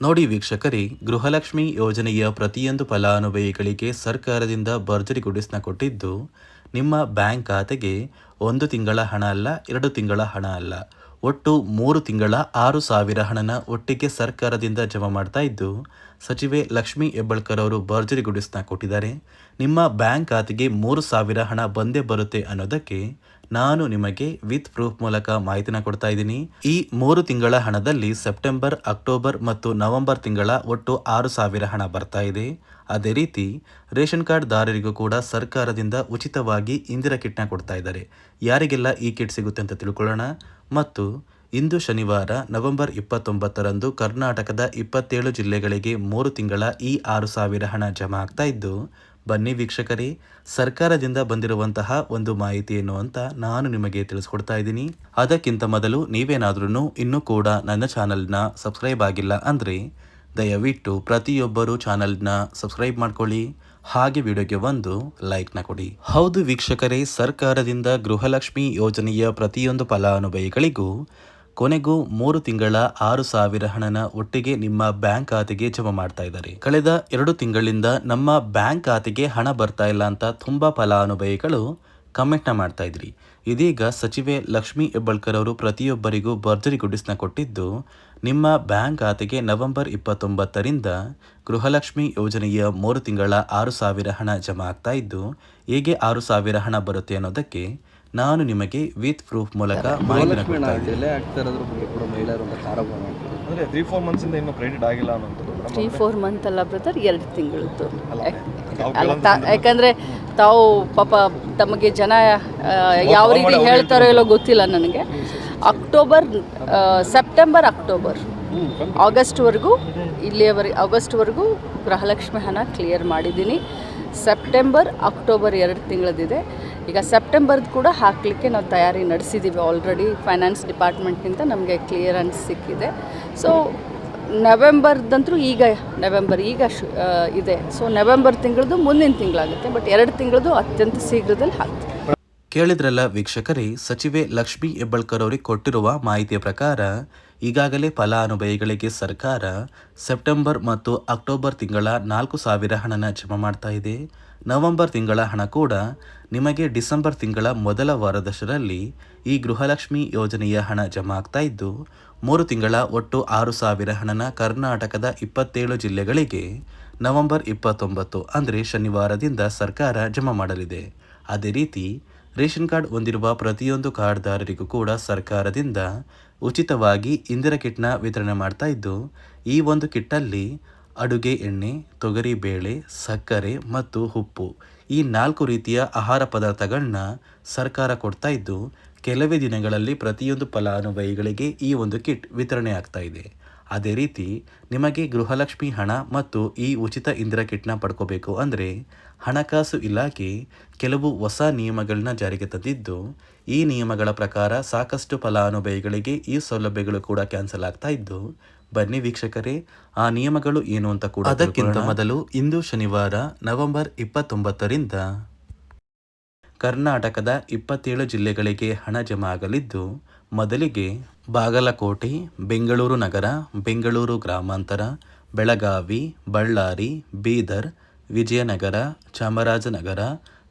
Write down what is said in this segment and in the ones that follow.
ನೋಡಿ ವೀಕ್ಷಕರೇ, ಗೃಹಲಕ್ಷ್ಮಿ ಯೋಜನೆಯ ಪ್ರತಿಯೊಂದು ಫಲಾನುಭವಿಗಳಿಗೆ ಸರ್ಕಾರದಿಂದ ಭರ್ಜರಿ ಗುಡಿಸ್ನ ಕೊಟ್ಟಿದ್ದು, ನಿಮ್ಮ ಬ್ಯಾಂಕ್ ಖಾತೆಗೆ ಒಂದು ತಿಂಗಳ ಹಣ ಅಲ್ಲ, ಎರಡು ತಿಂಗಳ ಹಣ ಅಲ್ಲ. ಒಟ್ಟು ಮೂರು ತಿಂಗಳ ಆರು ಸಾವಿರ ಹಣನ ಒಟ್ಟಿಗೆ ಸರ್ಕಾರದಿಂದ ಜಮಾ ಮಾಡ್ತಾ ಇದ್ದು, ಸಚಿವೆ ಲಕ್ಷ್ಮಿ ಹೆಬ್ಬಳ್ಕರ್ ಅವರು ಭರ್ಜರಿ ಗುಡಿಸ್ನ ಕೊಟ್ಟಿದ್ದಾರೆ. ನಿಮ್ಮ ಬ್ಯಾಂಕ್ ಖಾತೆಗೆ ಮೂರು ಸಾವಿರ ಹಣ ಬಂದೇ ಬರುತ್ತೆ ಅನ್ನೋದಕ್ಕೆ ನಾನು ನಿಮಗೆ ವಿತ್ ಪ್ರೂಫ್ ಮೂಲಕ ಮಾಹಿತಿನ ಕೊಡ್ತಾ ಇದ್ದೀನಿ. ಈ ಮೂರು ತಿಂಗಳ ಹಣದಲ್ಲಿ ಸೆಪ್ಟೆಂಬರ್, ಅಕ್ಟೋಬರ್ ಮತ್ತು ನವೆಂಬರ್ ತಿಂಗಳ ಒಟ್ಟು ಆರು ಸಾವಿರ ಹಣ ಬರ್ತಾ ಇದೆ. ಅದೇ ರೀತಿ, ರೇಷನ್ ಕಾರ್ಡ್ ದಾರರಿಗೂ ಕೂಡ ಸರ್ಕಾರದಿಂದ ಉಚಿತವಾಗಿ ಇಂದಿರಾ ಕಿಟ್ನ ಕೊಡ್ತಾ ಇದ್ದಾರೆ. ಯಾರಿಗೆಲ್ಲ ಈ ಕಿಟ್ ಸಿಗುತ್ತೆ ಅಂತ ತಿಳ್ಕೊಳ್ಳೋಣ. ಮತ್ತು ಇಂದು ಶನಿವಾರ, ನವೆಂಬರ್ ಇಪ್ಪತ್ತೊಂಬತ್ತರಂದು ಕರ್ನಾಟಕದ ಇಪ್ಪತ್ತೇಳು ಜಿಲ್ಲೆಗಳಿಗೆ ಮೂರು ತಿಂಗಳ ಈ ಆರು ಸಾವಿರ ಹಣ ಜಮಾ ಆಗ್ತಾ ಇದ್ದು ಬನ್ನಿ ವೀಕ್ಷಕರೇ, ಸರ್ಕಾರದಿಂದ ಬಂದಿರುವಂತಹ ಒಂದು ಮಾಹಿತಿ ಏನು ಅಂತ ನಾನು ನಿಮಗೆ ತಿಳಿಸ್ಕೊಡ್ತಾ ಇದ್ದೀನಿ. ಅದಕ್ಕಿಂತ ಮೊದಲು ನೀವೇನಾದ್ರೂ ಇನ್ನೂ ಕೂಡ ನನ್ನ ಚಾನಲ್ನ ಸಬ್ಸ್ಕ್ರೈಬ್ ಆಗಿಲ್ಲ ಅಂದರೆ ದಯವಿಟ್ಟು ಪ್ರತಿಯೊಬ್ಬರು ಚಾನಲ್ನ ಸಬ್ಸ್ಕ್ರೈಬ್ ಮಾಡ್ಕೊಳ್ಳಿ, ಹಾಗೆ ವಿಡಿಯೋಗೆ ಒಂದು ಲೈಕ್ನ ಕೊಡಿ. ಹೌದು ವೀಕ್ಷಕರೇ, ಸರ್ಕಾರದಿಂದ ಗೃಹಲಕ್ಷ್ಮಿ ಯೋಜನೆಯ ಪ್ರತಿಯೊಂದು ಫಲಾನುಭವಿಗಳಿಗೂ ಕೊನೆಗೂ ಮೂರು ತಿಂಗಳ ಆರು ಸಾವಿರ ಹಣನ ಒಟ್ಟಿಗೆ ನಿಮ್ಮ ಬ್ಯಾಂಕ್ ಖಾತೆಗೆ ಜಮಾ ಮಾಡ್ತಾ ಇದ್ದಾರೆ. ಕಳೆದ ಎರಡು ತಿಂಗಳಿಂದ ನಮ್ಮ ಬ್ಯಾಂಕ್ ಖಾತೆಗೆ ಹಣ ಬರ್ತಾ ಇಲ್ಲ ಅಂತ ತುಂಬಾ ಫಲಾನುಭವಿಗಳು ಕಮೆಂಟ್ನ ಮಾಡ್ತಾ ಇದ್ರಿ. ಇದೀಗ ಸಚಿವೆ ಲಕ್ಷ್ಮಿ ಹೆಬ್ಬಾಳ್ಕರ್ ಅವರು ಪ್ರತಿಯೊಬ್ಬರಿಗೂ ಭರ್ಜರಿ ಗುಡಿಸ್ನ ಕೊಟ್ಟಿದ್ದು, ನಿಮ್ಮ ಬ್ಯಾಂಕ್ ಖಾತೆಗೆ ನವೆಂಬರ್ ಇಪ್ಪತ್ತೊಂಬತ್ತರಿಂದ ಗೃಹಲಕ್ಷ್ಮಿ ಯೋಜನೆಯ ಮೂರು ತಿಂಗಳ ಆರು ಸಾವಿರ ಹಣ ಜಮಾ ಆಗ್ತಾ ಇದ್ದು, ಹೇಗೆ ಆರು ಸಾವಿರ ಹಣ ಬರುತ್ತೆ ಅನ್ನೋದಕ್ಕೆ ನಾನು ನಿಮಗೆ ವಿತ್ ಪ್ರೂಫ್ ಮೂಲಕ ಅಂದರೆ ತ್ರೀ ಫೋರ್ ಮಂತ್ಸಿಂದ ಇನ್ನೂ ಕ್ರೆಡಿಟ್ ಆಗಿಲ್ಲ ತ್ರೀ ಫೋರ್ ಮಂತ್ ಅಲ್ಲ ಬ್ರದರ್ ಎರಡು ತಿಂಗಳದ್ದು. ಯಾಕಂದ್ರೆ ತಾವು ಪಾಪ ತಮಗೆ ಜನ ಯಾವ ರೀತಿ ಹೇಳ್ತಾರೋ ಇಲ್ಲೋ ಗೊತ್ತಿಲ್ಲ ನನಗೆ. ಅಕ್ಟೋಬರ್ ಸೆಪ್ಟೆಂಬರ್ ಅಕ್ಟೋಬರ್ ಆಗಸ್ಟ್ವರೆಗೂ ಇಲ್ಲಿಯವರೆಗೆ ಆಗಸ್ಟ್ವರೆಗೂ ಗೃಹಲಕ್ಷ್ಮಿ ಹಣ ಕ್ಲಿಯರ್ ಮಾಡಿದ್ದೀನಿ. ಸೆಪ್ಟೆಂಬರ್ ಅಕ್ಟೋಬರ್ ಎರಡು ತಿಂಗಳದಿದೆ ಈಗ ಸೆಪ್ಟೆಂಬರ್ದು ಕೂಡ ಹಾಕಲಿಕ್ಕೆ ನಾವು ತಯಾರಿ ನಡೆಸಿದ್ದೀವಿ ಆಲ್ರೆಡಿ ಫೈನಾನ್ಸ್ ಡಿಪಾರ್ಟ್ಮೆಂಟ್ನಿಂದ ನಮಗೆ ಕ್ಲಿಯರೆನ್ಸ್ ಸಿಕ್ಕಿದೆ. ಸೊ ನವೆಂಬರ್ದಂತೂ ಈಗ, ನವೆಂಬರ್ ಈಗ ಶು ಇದೆ. ಸೊ ನವೆಂಬರ್ ತಿಂಗಳದು ಮುಂದಿನ ತಿಂಗಳಾಗುತ್ತೆ ಬಟ್ ಎರಡು ತಿಂಗಳದು ಅತ್ಯಂತ ಶೀಘ್ರದಲ್ಲಿ ಹಾಕ್ತೀವಿ. ಕೇಳಿದ್ರಲ್ಲ ವೀಕ್ಷಕರೇ, ಸಚಿವೆ ಲಕ್ಷ್ಮಿ ಹೆಬ್ಬಳ್ಕರ್ ಅವರಿಗೆ ಕೊಟ್ಟಿರುವ ಮಾಹಿತಿಯ ಪ್ರಕಾರ, ಈಗಾಗಲೇ ಫಲಾನುಭವಿಗಳಿಗೆ ಸರ್ಕಾರ ಸೆಪ್ಟೆಂಬರ್ ಮತ್ತು ಅಕ್ಟೋಬರ್ ತಿಂಗಳ ನಾಲ್ಕು ಸಾವಿರ ಹಣನ ಜಮಾ ಮಾಡ್ತಾ ಇದೆ. ನವೆಂಬರ್ ತಿಂಗಳ ಹಣ ಕೂಡ ನಿಮಗೆ ಡಿಸೆಂಬರ್ ತಿಂಗಳ ಮೊದಲ ವಾರದಷ್ಟರಲ್ಲಿ ಈ ಗೃಹಲಕ್ಷ್ಮಿ ಯೋಜನೆಯ ಹಣ ಜಮಾ ಆಗ್ತಾ ಇದ್ದು, ಮೂರು ತಿಂಗಳ ಒಟ್ಟು ಆರು ಸಾವಿರ ಹಣನ ಕರ್ನಾಟಕದ ಇಪ್ಪತ್ತೇಳು ಜಿಲ್ಲೆಗಳಿಗೆ ನವೆಂಬರ್ ಇಪ್ಪತ್ತೊಂಬತ್ತು, ಅಂದರೆ ಶನಿವಾರದಿಂದ ಸರ್ಕಾರ ಜಮಾ ಮಾಡಲಿದೆ. ಅದೇ ರೀತಿ, ರೇಷನ್ ಕಾರ್ಡ್ ಹೊಂದಿರುವ ಪ್ರತಿಯೊಂದು ಕಾರ್ಡ್ದಾರರಿಗೂ ಕೂಡ ಸರ್ಕಾರದಿಂದ ಉಚಿತವಾಗಿ ಇಂದಿರಾ ಕಿಟ್ನ ವಿತರಣೆ ಮಾಡ್ತಾ ಇದ್ದು, ಈ ಒಂದು ಕಿಟ್ಟಲ್ಲಿ ಅಡುಗೆ ಎಣ್ಣೆ, ತೊಗರಿ ಬೇಳೆ, ಸಕ್ಕರೆ ಮತ್ತು ಉಪ್ಪು ಈ ನಾಲ್ಕು ರೀತಿಯ ಆಹಾರ ಪದಾರ್ಥಗಳನ್ನ ಸರ್ಕಾರ ಕೊಡ್ತಾ ಇದ್ದು, ಕೆಲವೇ ದಿನಗಳಲ್ಲಿ ಪ್ರತಿಯೊಂದು ಫಲಾನುಭವಿಗಳಿಗೆ ಈ ಒಂದು ಕಿಟ್ ವಿತರಣೆ ಆಗ್ತಾ ಇದೆ. ಅದೇ ರೀತಿ, ನಿಮಗೆ ಗೃಹಲಕ್ಷ್ಮಿ ಹಣ ಮತ್ತು ಈ ಉಚಿತ ಇಂದಿರ ಕಿಟ್ನ ಪಡ್ಕೋಬೇಕು ಅಂದರೆ, ಹಣಕಾಸು ಇಲಾಖೆ ಕೆಲವು ಹೊಸ ನಿಯಮಗಳನ್ನ ಜಾರಿಗೆ ತಂದಿದ್ದು, ಈ ನಿಯಮಗಳ ಪ್ರಕಾರ ಸಾಕಷ್ಟು ಫಲಾನುಭವಿಗಳಿಗೆ ಈ ಸೌಲಭ್ಯಗಳು ಕೂಡ ಕ್ಯಾನ್ಸಲ್ ಆಗ್ತಾ ಇದ್ದು ಬನ್ನಿ ವೀಕ್ಷಕರೇ ಆ ನಿಯಮಗಳು ಏನು ಅಂತ ಕೂಡ ಅದಕ್ಕಿಂತ ಮೊದಲು ಇಂದು ಶನಿವಾರ ನವೆಂಬರ್ ಇಪ್ಪತ್ತೊಂಬತ್ತರಿಂದ ಕರ್ನಾಟಕದ ಇಪ್ಪತ್ತೇಳು ಜಿಲ್ಲೆಗಳಿಗೆ ಹಣ ಜಮಾ ಆಗಲಿದ್ದು ಮೊದಲಿಗೆ ಬಾಗಲಕೋಟೆ ಬೆಂಗಳೂರು ನಗರ ಬೆಂಗಳೂರು ಗ್ರಾಮಾಂತರ ಬೆಳಗಾವಿ ಬಳ್ಳಾರಿ ಬೀದರ್ ವಿಜಯನಗರ ಚಾಮರಾಜನಗರ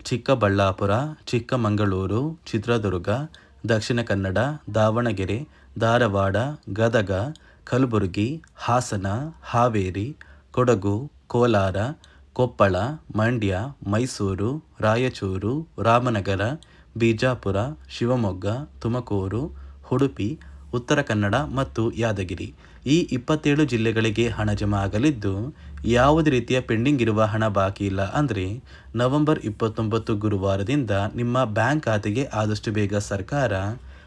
ಚಿಕ್ಕಬಳ್ಳಾಪುರ ಚಿಕ್ಕಮಗಳೂರು ಚಿತ್ರದುರ್ಗ ದಕ್ಷಿಣ ಕನ್ನಡ ದಾವಣಗೆರೆ ಧಾರವಾಡ ಗದಗ ಕಲಬುರಗಿ, ಹಾಸನ, ಹಾವೇರಿ, ಕೊಡಗು, ಕೋಲಾರ, ಕೊಪ್ಪಳ, ಮಂಡ್ಯ, ಮೈಸೂರು, ರಾಯಚೂರು, ರಾಮನಗರ, ಬಿಜಾಪುರ, ಶಿವಮೊಗ್ಗ, ತುಮಕೂರು, ಉಡುಪಿ, ಉತ್ತರ ಕನ್ನಡ ಮತ್ತು ಯಾದಗಿರಿ. ಈ ಇಪ್ಪತ್ತೇಳು ಜಿಲ್ಲೆಗಳಿಗೆ ಹಣ ಜಮಾ ಆಗಲಿದ್ದು, ಯಾವುದೇ ರೀತಿಯ ಪೆಂಡಿಂಗ್ ಇರುವ ಹಣ ಬಾಕಿ ಇಲ್ಲ ಅಂದರೆ ನವೆಂಬರ್ ಇಪ್ಪತ್ತೊಂಬತ್ತು ಗುರುವಾರದಿಂದ ನಿಮ್ಮ ಬ್ಯಾಂಕ್ ಖಾತೆಗೆ ಆದಷ್ಟು ಬೇಗ ಸರ್ಕಾರ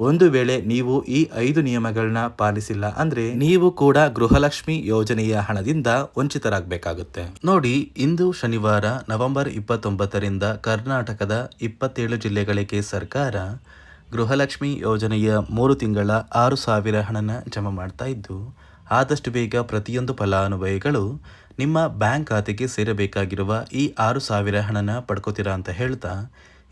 ಒಂದು ವೇಳೆ ನೀವು ಈ ಐದು ನಿಯಮಗಳನ್ನ ಪಾಲಿಸಿಲ್ಲ ಅಂದ್ರೆ ನೀವು ಕೂಡ ಗೃಹಲಕ್ಷ್ಮಿ ಯೋಜನೆಯ ಹಣದಿಂದ ವಂಚಿತರಾಗಬೇಕಾಗುತ್ತೆ. ನೋಡಿ, ಇಂದು ಶನಿವಾರ, ನವೆಂಬರ್ ಇಪ್ಪತ್ತೊಂಬತ್ತರಿಂದ ಕರ್ನಾಟಕದ ಇಪ್ಪತ್ತೇಳು ಜಿಲ್ಲೆಗಳಿಗೆ ಸರ್ಕಾರ ಗೃಹಲಕ್ಷ್ಮಿ ಯೋಜನೆಯ ಮೂರು ತಿಂಗಳ ಆರು ಸಾವಿರ ಹಣನ ಜಮಾ ಮಾಡ್ತಾ ಇದ್ದು, ಆದಷ್ಟು ಬೇಗ ಪ್ರತಿಯೊಂದು ಫಲಾನುಭವಿಗಳು ನಿಮ್ಮ ಬ್ಯಾಂಕ್ ಖಾತೆಗೆ ಸೇರಬೇಕಾಗಿರುವ ಈ ಆರು ಸಾವಿರ ಹಣನ ಪಡ್ಕೋತೀರಾ ಅಂತ ಹೇಳ್ತಾ